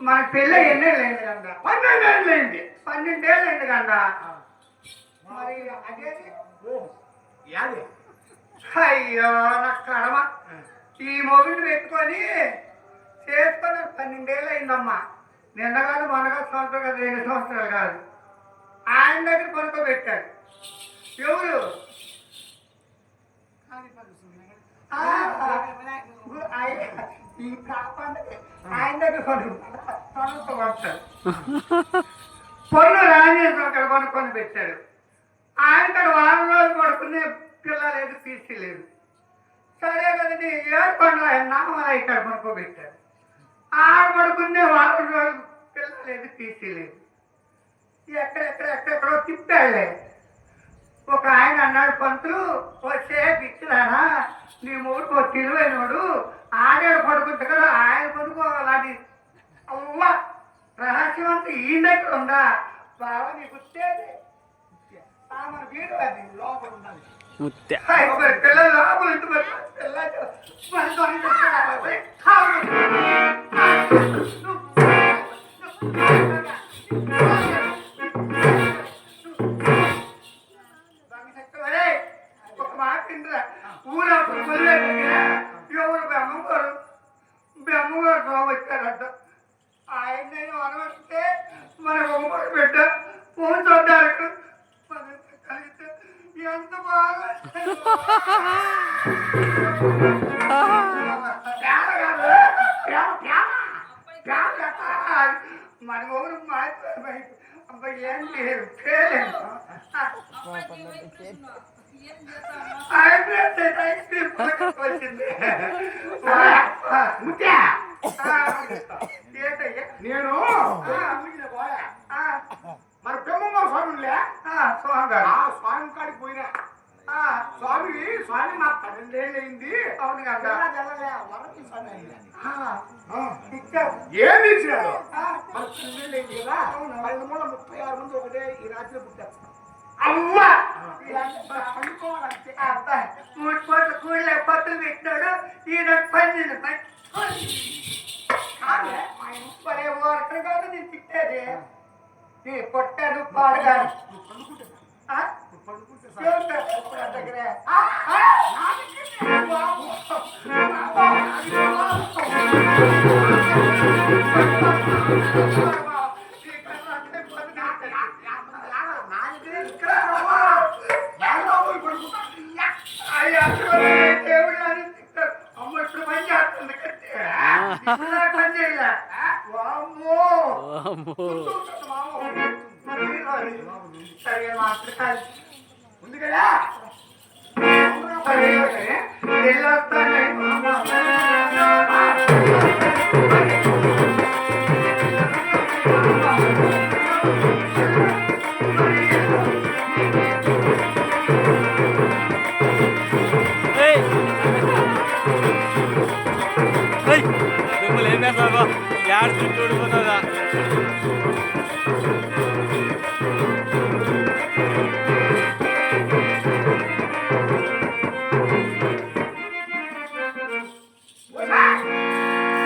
మన పిల్ల ఎన్నేళ్ళైంది అయింది కంట పన్నెండేళ్ళు పన్నెండేళ్ళైంది పన్నెండేళ్ళు కంట మరి అదేది యాది అయ్యో నా కడమ ఈ మొబైల్ పెట్టుకొని చేసుకున్నాను పన్నెండేళ్ళు అయిందమ్మా. నిన్న కాదు సంవత్సరం కాదు రెండు సంవత్సరాలు కాదు. ఆయన దగ్గర పడుకోబెట్టాడు. ఎవరు? ఆయన- ఈ ఆయన దగ్గర పడుకో పడతాడు. పొన్ను రాజేశ్వరం అక్కడ పడుకొని పెట్టాడు. ఆయన ఇక్కడ వారం రోజులు పడుకునే పిల్లలేదు తీసుకోలేదు సరే కదండి ఏడు పండుగ నామల ఇక్కడ పడుకోబెట్టాడు. ఆడ పడుకునే వారం రోజులు పిల్లలేదు తీసుకోలేదు ఎక్కడెక్కడ ఎక్కడెక్కడో తిప్పాడులే. ఒక ఆయన అన్నాడు పంతులు వచ్చే పిచ్చిదానా నీ మూడు ఒక తెలివైనోడు ఆడాడు పడుకుంటా కదా ఆయన పడుకోవాలని అవ్వ. రహస్యం అంతా ఈ దగ్గర ఉందా? బాగా నీకు వచ్చేది. మన వీడు అది లోపల మరి పిల్లలు లోపల మరి పిల్లలు ఊరప్పుడు కదా, ఎవరు బెమ్మగారు బెమ్మగారు దొంగ వచ్చారంట ఆయన నేను అనవస్తే మన బొమ్మకు పెట్ట. ఫోన్ చూడ్డానికి ఎంత బాగా మన ఊరు మాట్లాడి అబ్బాయి ఏం లేదు ఏంటయ్యా నేను మన బ్రహ్మమ్మ స్వామి స్వామి గారు. ఆ స్వామి కాడికి పోయినా ఆ, స్వామి స్వామి నాకు పన్నెండేళ్ళు అయింది అవును? కదా ఏమి ఇచ్చాడు ఆ, మన పన్నెండేళ్ళు అయింది కదా పన్నెండు మూల ముప్పై ఆరు మంది ఒకటే ఈ రాత్రి పుట్టారు. ಅಮ್ಮ ಅಪ್ಪ ಮುಟ್ಕೊಂಡು ಕೂಡಲೇ ಪತ್ರ ಬಿಟ್ಟೋಡು ಈ ನನ್ನ ಬಂದಿನ ಬರೇ ಓರ್ಟಗಾದ ನೀನು ಸಿಗ್ತದೆ ಈ ಪೊಟ್ಟನು ಪಾಡ್ಗ Thank you. వామ్మో. వామ్మో. మరి మరి సరే మాత్రం కాదు. ఉంది కదా సరే, సరే. వెళ్ళొస్తానే. ఏయ్ ఏయ్ మిమ్మల్ని ఏం ಯಾರು ದುಡ್ಡು ಹುಡುಕೋದ